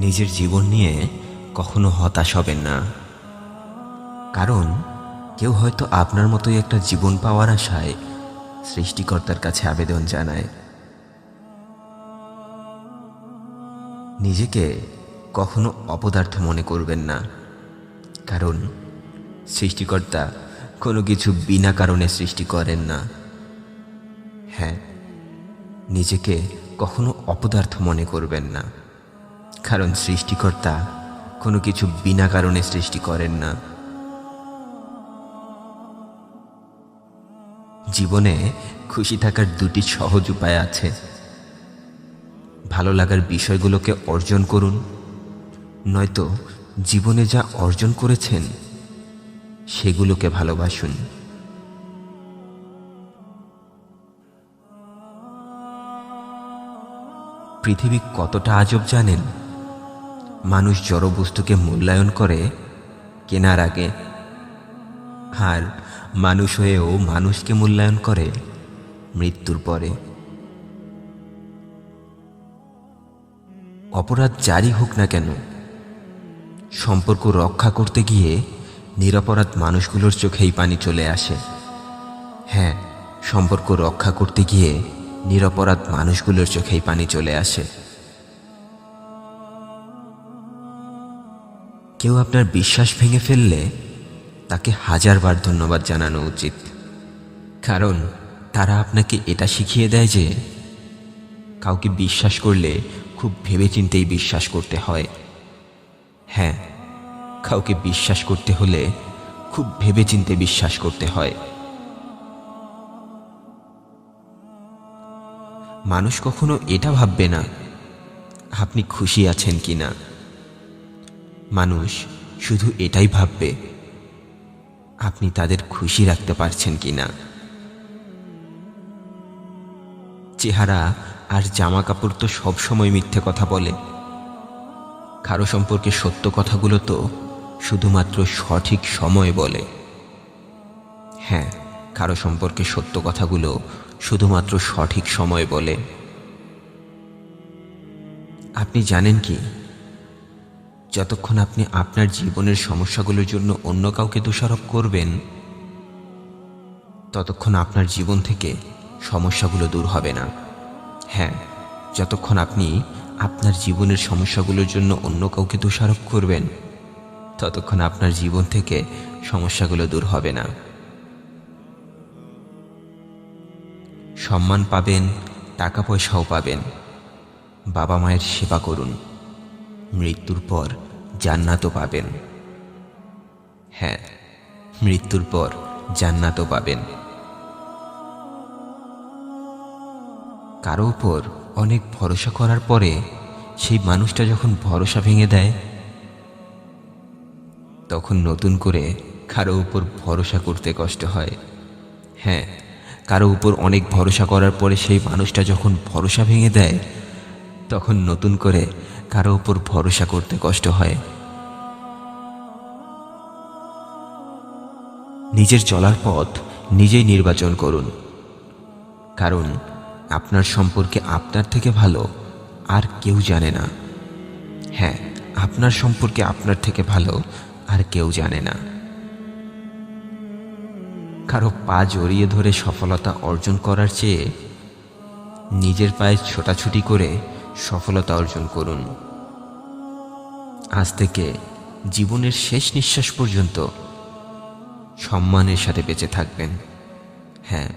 নিজের জীবন নিয়ে কখনো হতাশ হবেন না। কারণ কেউ হয়তো আপনার মতোই একটা জীবন পাওয়ার আশায় সৃষ্টিকর্তার কাছে আবেদন জানায়। নিজেকে কখনো অপদার্থ মনে করবেন না। কারণ সৃষ্টিকর্তা কোনো কিছু বিনা কারণে সৃষ্টি করেন না। হ্যাঁ নিজেকে কখনো অপদার্থ মনে করবেন না। কারণ সৃষ্টিকর্তা কোনো কিছু বিনা কারণে সৃষ্টি করেন না। জীবনে খুশি থাকার দুটি সহজ উপায় আছে। ভালো লাগার বিষয়গুলোকে অর্জন করুন, নয়তো জীবনে যা অর্জন করেছেন, সেগুলোকে ভালোবাসুন। পৃথিবী কতটা আজব জানেন? মানুষ জড়বস্তুকে মূল্যায়ন করে কেনার আগে। আর মানুষ হয়েও মানুষকে মূল্যায়ন করে মৃত্যুর পরে। অপরাধ জারি হোক না কেন, সম্পর্ক রক্ষা করতে গিয়ে নিরপরাধ মানুষগুলোর চোখেই পানি চলে আসে। হ্যাঁ সম্পর্ক রক্ষা করতে গিয়ে নিরপরাধ মানুষগুলোর চোখেই পানি চলে আসে। কেউ আপনার বিশ্বাস ভেঙে ফেললে তাকে হাজারবার ধন্যবাদ জানানো উচিত। কারণ তারা আপনাকে এটা শিখিয়ে দেয় যে কাউকে বিশ্বাস করলে খুব ভেবেচিন্তেই বিশ্বাস করতে হয়। হ্যাঁ কাউকে বিশ্বাস করতে হলে খুব ভেবেচিন্তে বিশ্বাস করতে হয়। মানুষ কখনো এটা ভাববে না, আপনি খুশি আছেন কি না মানুষ শুধু এটাই ভাববে, আপনি তাদের খুশি রাখতে পারছেন কি না চেহারা আর জামা কাপড় তো সবসময় মিথ্যে কথা বলে। কারও সম্পর্কে সত্য কথাগুলো তো শুধুমাত্র সঠিক সময় বলে। হ্যাঁ কারও সম্পর্কে সত্য কথাগুলো শুধুমাত্র সঠিক সময় বলে। আপনি জানেন কি? যতক্ষণ আপনি আপনার জীবনের সমস্যাগুলোর জন্য অন্য কাউকে দোষারোপ করবেন, ততক্ষণ আপনার জীবন থেকে সমস্যাগুলো দূর হবে না। হ্যাঁ যতক্ষণ আপনি আপনার জীবনের সমস্যাগুলোর জন্য অন্য কাউকে দোষারোপ করবেন, ততক্ষণ আপনার জীবন থেকে সমস্যাগুলো দূর হবে না। সম্মান পাবেন, টাকা পয়সাও পাবেন। বাবা মায়ের সেবা করুন। মৃত্যুর পর জান্নাতও পাবেন। হ্যাঁ মৃত্যুর পর জান্নাতও পাবেন। কারও উপর অনেক ভরসা করার পরে সেই মানুষটা যখন ভরসা ভেঙে দেয়, তখন নতুন করে কারও উপর ভরসা করতে কষ্ট হয়। হ্যাঁ কারও উপর অনেক ভরসা করার পরে সেই মানুষটা যখন ভরসা ভেঙে দেয়, তখন নতুন করে কারও উপর ভরসা করতে কষ্ট হয়। নিজের চলার পথ নিজেই নির্বাচন করুন। কারণ আপনার সম্পর্কে আপনার থেকে ভালো আর কেউ জানে না। হ্যাঁ আপনার সম্পর্কে আপনার থেকে ভালো আর কেউ জানে না। কারও পা জড়িয়ে ধরে সফলতা অর্জন করার চেয়ে নিজের পায়ে ছোটাছুটি করে সফলতা অর্জন করুন। আজ থেকে জীবনের শেষ নিঃশ্বাস পর্যন্ত সম্মানের সাথে বেঁচে থাকবেন। হ্যাঁ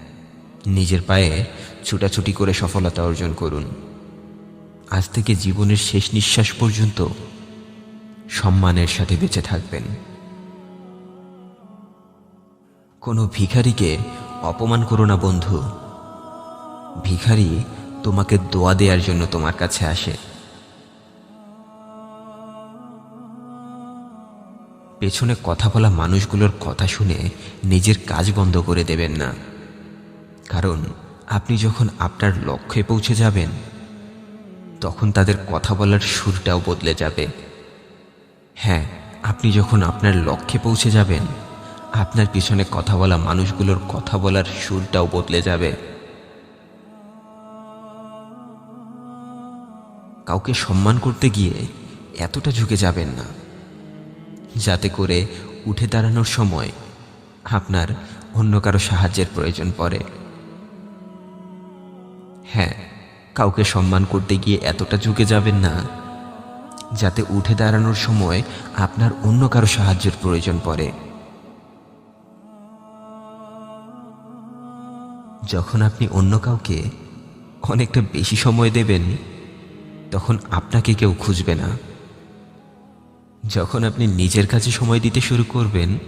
নিজের পায়ে ছুটাছুটি করে সফলতা অর্জন করুন। আজ থেকে জীবনের শেষ নিঃশ্বাস পর্যন্ত সম্মানের সাথে বেঁচে থাকবেন। কোনো ভিখারিকে অপমান করো না বন্ধু। ভিখারি তোমাকে দোয়া দেওয়ার জন্য তোমার কাছে আসে। পেছনে কথা বলা মানুষগুলোর কথা শুনে নিজের কাজ বন্ধ করে দেবেন না। কারণ আপনি যখন আপনার লক্ষ্যে পৌঁছে যাবেন, তখন তাদের কথা বলার সুরটাও বদলে যাবে। হ্যাঁ আপনি যখন আপনার লক্ষ্যে পৌঁছে যাবেন, আপনার পিছনে কথা বলা মানুষগুলোর কথা বলার সুরটাও বদলে যাবে। কাউকে সম্মান করতে গিয়ে এতটা ঝুঁকে যাবেন না। যাতে করে উঠে দাঁড়ানোর সময় আপনার অন্য কারও সাহায্যের প্রয়োজন পড়ে। হ্যাঁ কাউকে সম্মান করতে গিয়ে এতটা ঝুঁকে যাবেন না, যাতে উঠে দাঁড়ানোর সময় আপনার অন্য কারও সাহায্যের প্রয়োজন পড়ে। যখন আপনি অন্য কাউকে অনেকটা বেশি সময় দেবেন তখন আপনাকে কেউ খুঁজবে না। যখন আপনি নিজের কাছে সময় দিতে শুরু করবেন,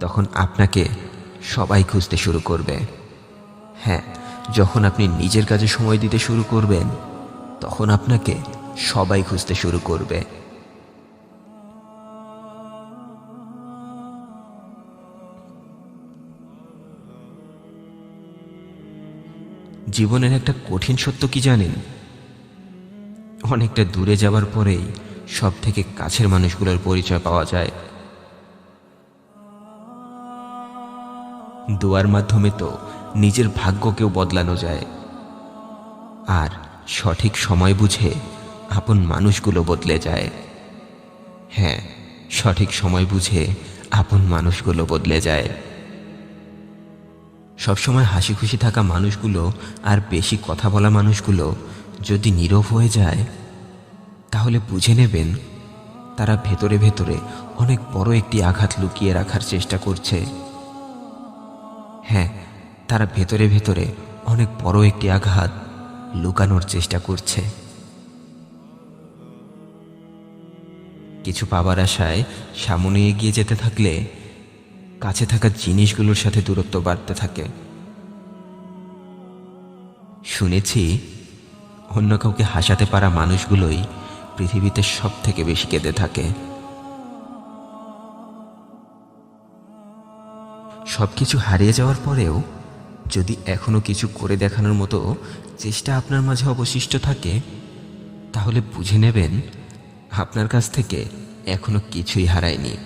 তখন আপনাকে সবাই খুঁজতে শুরু করবে। হ্যাঁ যখন আপনি নিজের কাজে সময় দিতে শুরু করবেন, তখন আপনাকে সবাই খুঁজতে শুরু করবে। জীবনের একটা কঠিন সত্য কি জানেন? অনেকটা দূরে যাবার পরেই সব থেকে কাছের মানুষগুলোর পরিচয় পাওয়া যায়। দোয়ার মাধ্যমে তো নিজের ভাগ্যকেও বদলানো যায়। আর সঠিক সময় বুঝে আপন মানুষগুলো বদলে যায়। হ্যাঁ সঠিক সময় বুঝে আপন মানুষগুলো বদলে যায়। সবসময় হাসি খুশি থাকা মানুষগুলো আর বেশি কথা বলা মানুষগুলো যদি নীরব হয়ে যায় তাহলে বুঝে নেবেন, তারা ভেতরে ভেতরে অনেক বড় একটি আঘাত লুকিয়ে রাখার চেষ্টা করছে। হ্যাঁ তারা ভেতরে ভেতরে অনেক বড় একটি আঘাত লুকানোর চেষ্টা করছে। কিছু পাবার আশায় সামনে এগিয়ে যেতে থাকলে কাছে থাকা জিনিসগুলোর সাথে দূরত্ব বাড়তে থাকে। শুনেছি অন্য কাউকে হাসাতে পারা মানুষগুলোই পৃথিবীতে সব থেকে বেশি কেঁদে থাকে। সব কিছু হারিয়ে যাওয়ার পরেও যদি এখনও কিছু করে দেখানোর মতো চেষ্টা আপনার মাঝে অবশিষ্ট থাকে, তাহলে বুঝে নেবেন আপনার কাছ থেকে এখনও কিছুই হারায়নি।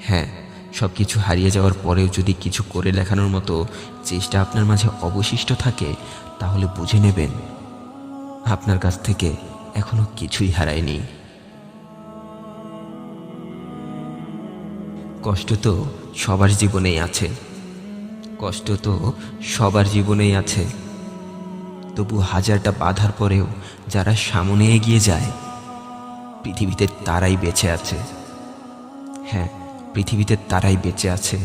হ্যাঁ সব কিছু হারিয়ে যাওয়ার পরেও যদি কিছু করে দেখানোর মতো চেষ্টা আপনার মাঝে অবশিষ্ট থাকে, তাহলে বুঝে নেবেন আপনার কাছ থেকে এখনও কিছুই হারায়নি। কষ্ট তো সবার জীবনেই আছে। কষ্ট তো সবার জীবনেই আছে। তবু হাজারটা বাধার পরেও যারা সামনে এগিয়ে যায়, পৃথিবীতে তারাই বেঁচে আছে। হ্যাঁ পৃথিবীতে তারাই বেঁচে আছে।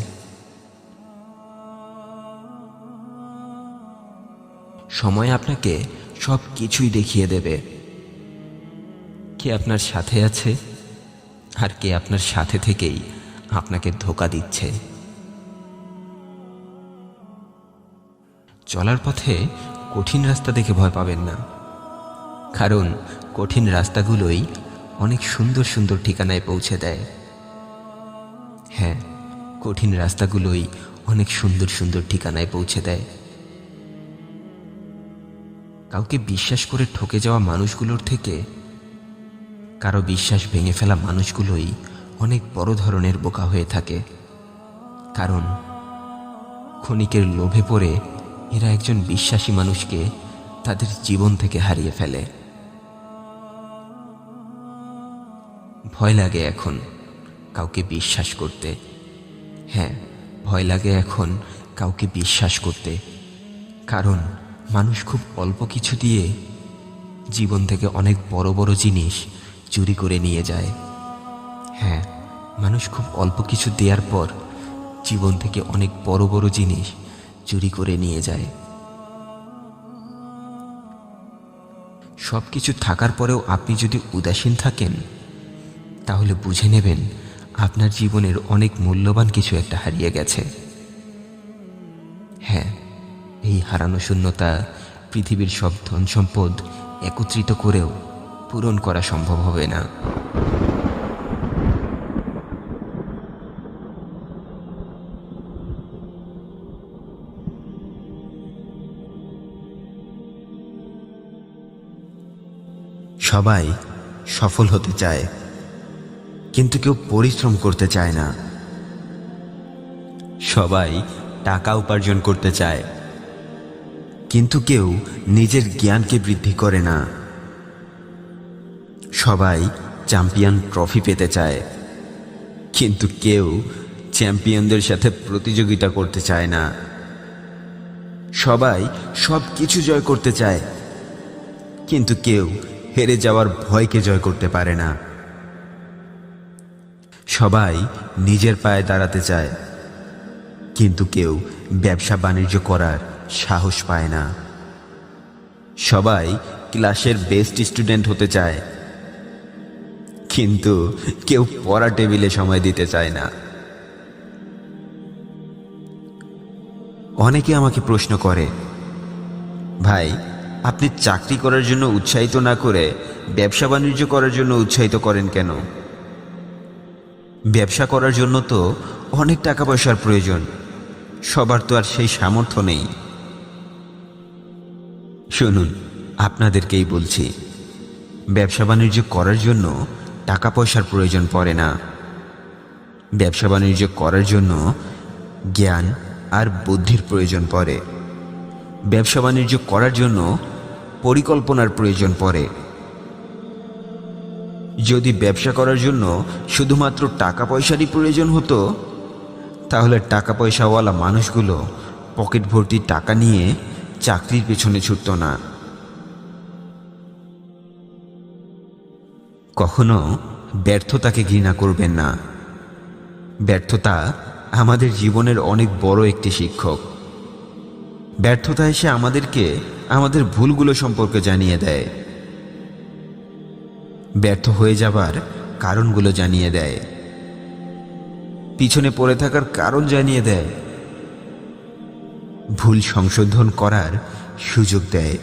সময় আপনাকে সব কিছুই দেখিয়ে দেবে। কে আপনার সাথে আছে? আর কে আপনার সাথে থেকেই আপনাকে ধোকা দিচ্ছে? চলার পথে কঠিন রাস্তা দেখে ভয় পাবেন না। কারণ কঠিন রাস্তাগুলোই অনেক সুন্দর সুন্দর ঠিকানায় পৌঁছে দেয়। হ্যাঁ কঠিন রাস্তাগুলোই অনেক সুন্দর সুন্দর ঠিকানায় পৌঁছে দেয়। কাউকে বিশ্বাস করে ঠকে যাওয়া মানুষগুলোর থেকে কারও বিশ্বাস ভেঙে ফেলা মানুষগুলোই অনেক বড় ধরনের বোকা হয়ে থাকে। কারণ ক্ষণিকের লোভে পড়ে এরা একজন বিশ্বাসী মানুষকে তাদের জীবন থেকে হারিয়ে ফেলে। ভয় লাগে এখন কাউকে বিশ্বাস করতে। হ্যাঁ ভয় লাগে এখন কাউকে বিশ্বাস করতে। কারণ মানুষ খুব অল্প কিছু দিয়ে জীবন থেকে অনেক বড় বড় জিনিস চুরি করে নিয়ে যায়। হ্যাঁ মানুষ খুব অল্প কিছু দেওয়ার পর জীবন থেকে অনেক বড় বড় জিনিস চুরি করে নিয়ে যায়। সব কিছু থাকার পরেও আপনি যদি উদাসীন থাকেন, তাহলে বুঝে নেবেন আপনার জীবনের অনেক মূল্যবান কিছু একটা হারিয়ে গেছে। হ্যাঁ এই হারানো শূন্যতা, পৃথিবীর সব ধন সম্পদ একত্রিত করেও পূরণ করা সম্ভব হবে না। সবাই সফল হতে চায়, কিন্তু কেউ পরিশ্রম করতে চায় না। সবাই টাকা উপার্জন করতে চায়, কিন্তু কেউ নিজের জ্ঞানকে বৃদ্ধি করে না। সবাই চ্যাম্পিয়ন ট্রফি পেতে চায়। কিন্তু কেউ চ্যাম্পিয়নদের সাথে প্রতিযোগিতা করতে চায় না। সবাই সব কিছু জয় করতে চায়। কিন্তু কেউ হেরে যাওয়ার ভয়কে জয় করতে পারে না। সবাই নিজের পায়ে দাঁড়াতে চায়। কিন্তু কেউ ব্যবসা বাণিজ্য করার সাহস পায় না। সবাই ক্লাসের বেস্ট স্টুডেন্ট হতে চায়। কিন্তু কেউ পড়া টেবিলে সময় দিতে চায় না। অনেকে আমাকে প্রশ্ন করে, ভাই, আপনি চাকরি করার জন্য উৎসাহিত না করে ব্যবসা বাণিজ্য করার জন্য উৎসাহিত করেন কেন? ব্যবসা করার জন্য তো অনেক টাকা পয়সার প্রয়োজন, সবার তো আর সেই সামর্থ্য নেই। শুনুন, আপনাদেরকেই বলছি, ব্যবসা বাণিজ্য করার জন্য টাকা পয়সার প্রয়োজন পড়ে না। ব্যবসা বাণিজ্য করার জন্য জ্ঞান আর বুদ্ধির প্রয়োজন পড়ে। ব্যবসা বাণিজ্য করার জন্য পরিকল্পনার প্রয়োজন পড়ে। যদি ব্যবসা করার জন্য শুধুমাত্র টাকা পয়সারই প্রয়োজন হতো, তাহলে টাকা পয়সাওয়ালা মানুষগুলো পকেট ভর্তি টাকা নিয়ে চাকরির পেছনে ছুটত না। কখনো ব্যর্থতাকে ঘৃণা করবেন না। ব্যর্থতা আমাদের জীবনের অনেক বড় একটি শিক্ষক। ব্যর্থতা এসে আমাদেরকে আমাদের ভুলগুলো সম্পর্কে জানিয়ে দেয়। ব্যর্থ হয়ে যাবার কারণগুলো জানিয়ে দেয়। পিছনে পড়ে থাকার কারণ জানিয়ে দেয়। ভুল সংশোধন করার সুযোগ দেয়।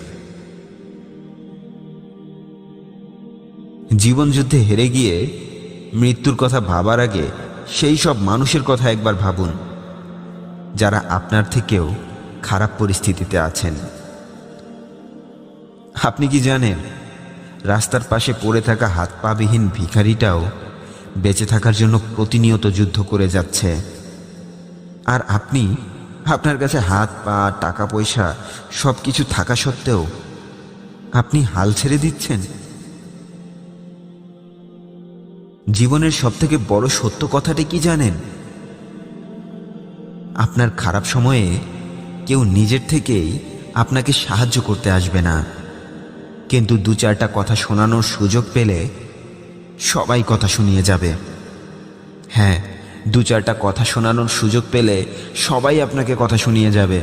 জীবনযুদ্ধে হেরে গিয়ে মৃত্যুর কথা ভাবার আগে সেই সব মানুষের কথা একবার ভাবুন, যারা আপনার থেকেও খারাপ পরিস্থিতিতে আছেন। আপনি কি জানেন, রাস্তার পাশে পড়ে থাকা হাত পাবিহীন ভিখারিটাও বেঁচে থাকার জন্য প্রতিনিয়ত যুদ্ধ করে যাচ্ছে। আর আপনি, আপনার কাছে হাত, পা, টাকা, পয়সা সব কিছু থাকা সত্ত্বেও আপনি হাল ছেড়ে দিচ্ছেন? জীবনের সবথেকে বড় সত্য কথাটি কি জানেন? আপনার খারাপ সময়ে কেউ নিজের থেকেই আপনাকে সাহায্য করতে আসবে না। কিন্তু দু চারটা কথা শোনানোর সুযোগ পেলে সবাই কথা শুনিয়ে যাবে। হ্যাঁ দু চারটা কথা শোনানোর সুযোগ পেলে সবাই আপনাকে কথা শুনিয়ে যাবে।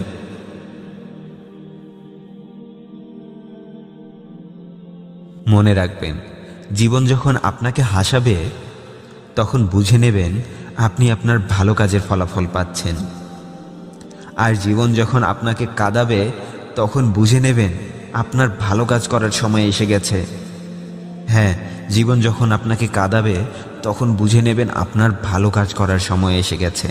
মনে রাখবেন জীবন যখন আপনাকে হাসাবে, তখন বুঝে নেবেন আপনি আপনার ভালো কাজের ফলাফল পাচ্ছেন। আর জীবন যখন আপনাকে কাঁদাবে, তখন বুঝে নেবেন আপনার ভালো কাজ করার সময় এসে গেছে। হ্যাঁ জীবন যখন আপনাকে কাঁদাবে, তখন বুঝে নেবেন আপনার ভালো কাজ করার সময় এসে গেছে।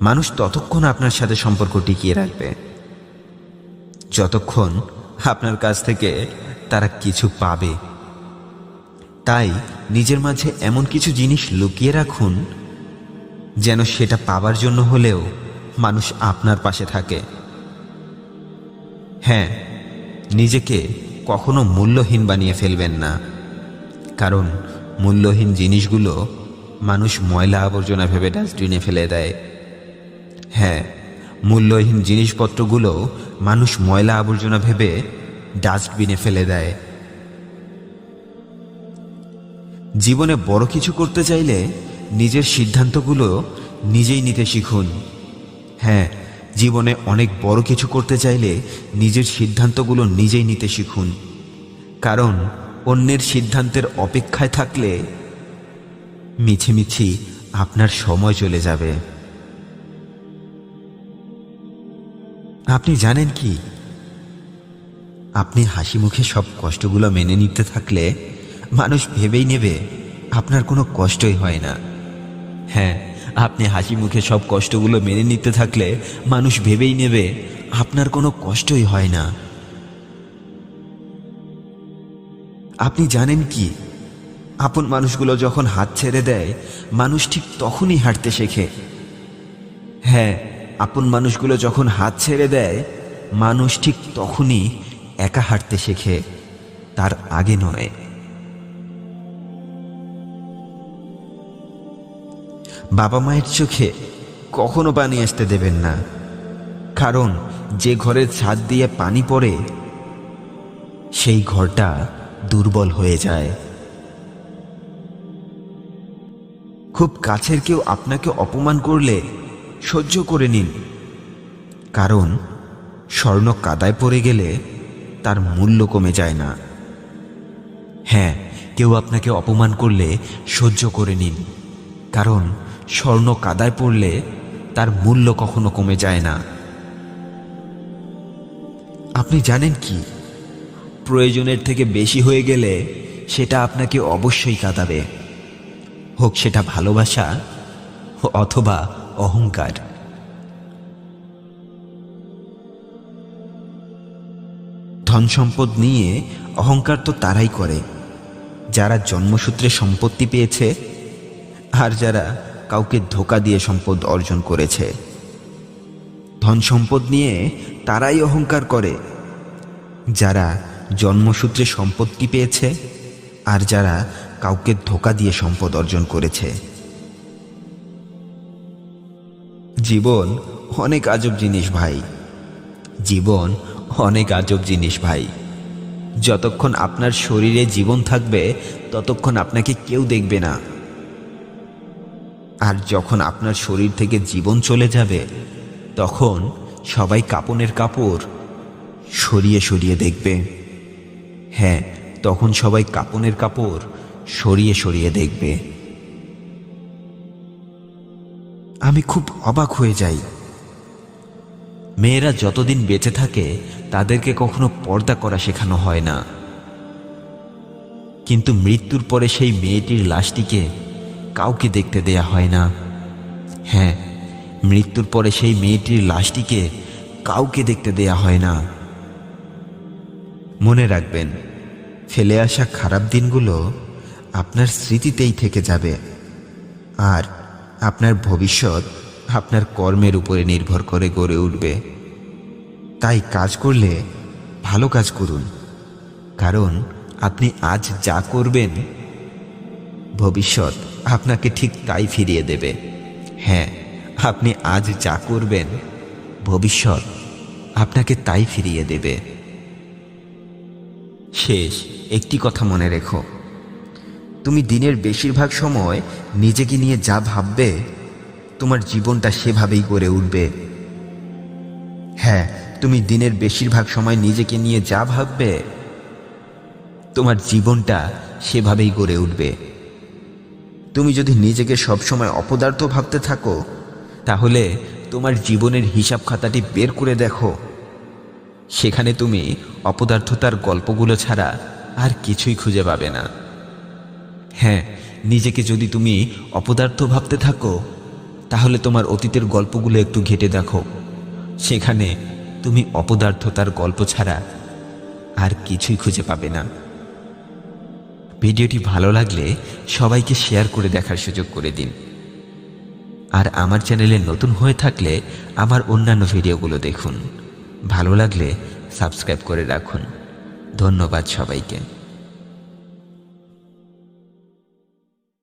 মানুষ ততক্ষণ আপনার সাথে সম্পর্ক টিকিয়ে রাখবে। যতক্ষণ আপনার কাছ থেকে তারা কিছু পাবে। তাই নিজের মাঝে এমন কিছু জিনিস লুকিয়ে রাখুন, যেন সেটা পাবার জন্য হলেও মানুষ আপনার পাশে থাকে। হ্যাঁ নিজেকে কখনো মূল্যহীন বানিয়ে ফেলবেন না, কারণ মূল্যহীন জিনিসগুলো মানুষ ময়লা আবর্জনা ভেবে ডাস্টবিনে ফেলে দেয়। হ্যাঁ মূল্যহীন জিনিসপত্রগুলো মানুষ ময়লা আবর্জনা ভেবে ডাস্টবিনে ফেলে দেয়। জীবনে বড় কিছু করতে চাইলে নিজের সিদ্ধান্তগুলো নিজেই নিতে শিখুন। হ্যাঁ জীবনে অনেক বড় কিছু করতে চাইলে নিজের সিদ্ধান্তগুলো নিজেই নিতে শিখুন। কারণ অন্যের সিদ্ধান্তের অপেক্ষায় থাকলে মিছিমিছি আপনার সময় চলে যাবে। আপনি জানেন কি? আপনি হাসি মুখে সব কষ্টগুলো মেনে নিতে থাকলে মানুষ ভেবেই নেবে আপনার কোনো কষ্টই হয় না। হ্যাঁ আপনি হাসি মুখে সব কষ্টগুলো মেনে নিতে থাকলে মানুষ ভেবেই নেবে আপনার কোনো কষ্টই হয় না। আপনি জানেন কি? আপন মানুষগুলো যখন হাত ছেড়ে দেয়, মানুষ ঠিক তখনই হাঁটতে শেখে। হ্যাঁ আপন মানুষগুলো যখন হাত ছেড়ে দেয়, মানুষ ঠিক তখনই একা হাঁটতে শেখে, তার আগে নয়। বাবা মায়ের চোখে কখনো পানি আসতে দেবেন না, কারণ যে ঘরের ছাদ দিয়ে পানি পড়ে, সেই ঘরটা দুর্বল হয়ে যায়। খুব কাছের কেউ আপনাকে অপমান করলে সহ্য করে নিন, কারণ স্বর্ণ কাদায় পড়ে গেলে তার মূল্য কমে যায় না। হ্যাঁ কেউ আপনাকে অপমান করলে সহ্য করে নিন। কারণ স্বর্ণ কাদায় পড়লে তার মূল্য কখনো কমে যায় না। আপনি জানেন কি? প্রয়োজনের থেকে বেশি হয়ে গেলে সেটা আপনাকে অবশ্যই কাঁদাবে। হোক সেটা ভালোবাসা অথবা অহংকার। ধন সম্পদ নিয়ে অহংকার তো তারাই করে। যারা জন্মসূত্রে সম্পত্তি পেয়েছে আর যারা কাউকে ধোকা দিয়ে সম্পদ অর্জন করেছে। ধন সম্পদ নিয়ে তারাই অহংকার করে। যারা জন্মসূত্রে সম্পত্তি পেয়েছে আর যারা কাউকে ধোকা দিয়ে সম্পদ অর্জন করেছে। জীবন অনেক আজব জিনিস ভাই। জীবন অনেক আজব জিনিস ভাই। যতক্ষণ আপনার শরীরে জীবন থাকবে, ততক্ষণ আপনাকে কেউ দেখবে না। আর যখন আপনার শরীর থেকে জীবন চলে যাবে, তখন সবাই কাপনের কাপড় সরিয়ে সরিয়ে দেখবে। হ্যাঁ তখন সবাই কাপনের কাপড় সরিয়ে সরিয়ে দেখবে। আমি খুব অবাক হয়ে যাই। মেয়েরা যতদিন বেঁচে থাকে, তাদেরকে কখনো পর্দা করা শেখানো হয় না। কিন্তু মৃত্যুর পরে সেই মেয়েটির লাশটিকে কাউকে দেখতে দেয়া হয় না। হ্যাঁ মৃত্যুর পরে সেই মেয়েটির লাশটিকে কাউকে দেখতে দেয়া হয় না। মনে রাখবেন, ফেলে আসা খারাপ দিনগুলো আপনার স্মৃতিতেই থেকে যাবে। আর আপনার ভবিষ্যৎ আপনার কর্মের উপরে নির্ভর করে গড়ে উঠবে। তাই কাজ করলে ভালো কাজ করুন। কারণ আপনি আজ যা করবেন, ভবিষ্যৎ আপনাকে ঠিক তাই ফিরিয়ে দেবে। হ্যাঁ আপনি আজ যা করবেন, ভবিষ্যৎ আপনাকে তাই ফিরিয়ে দেবে। শেষ, একটি কথা মনে রেখো। তুমি দিনের বেশিরভাগ সময় নিজেকে নিয়ে যা ভাববে তোমার জীবনটা সেভাবেই গড়ে উঠবে। হ্যাঁ তুমি দিনের বেশিরভাগ সময় নিজেকে নিয়ে যা ভাববে, তোমার জীবনটা সেভাবেই গড়ে উঠবে। তুমি যদি নিজেকে সবসময় অপদার্থ ভাবতে থাকো, তাহলে তোমার জীবনের হিসাব খাতাটি বের করে দেখো। সেখানে তুমি অপদার্থতার গল্পগুলো ছাড়া আর কিছুই খুঁজে পাবে না। হ্যাঁ নিজেকে যদি তুমি অপদার্থ ভাবতে থাকো তাহলে তোমার অতীতের গল্পগুলো একটু ঘেটে দেখো। সেখানে তুমি অপদার্থতার গল্প ছাড়া আর কিছুই খুঁজে পাবে না। ভিডিওটি ভালো লাগলে সবাইকে শেয়ার করে দেখার সুযোগ করে দিন। আর আমার চ্যানেলে নতুন হয়ে থাকলে আমার অন্যান্য ভিডিওগুলো দেখুন। ভালো লাগলে সাবস্ক্রাইব করে রাখুন। ধন্যবাদ সবাইকে।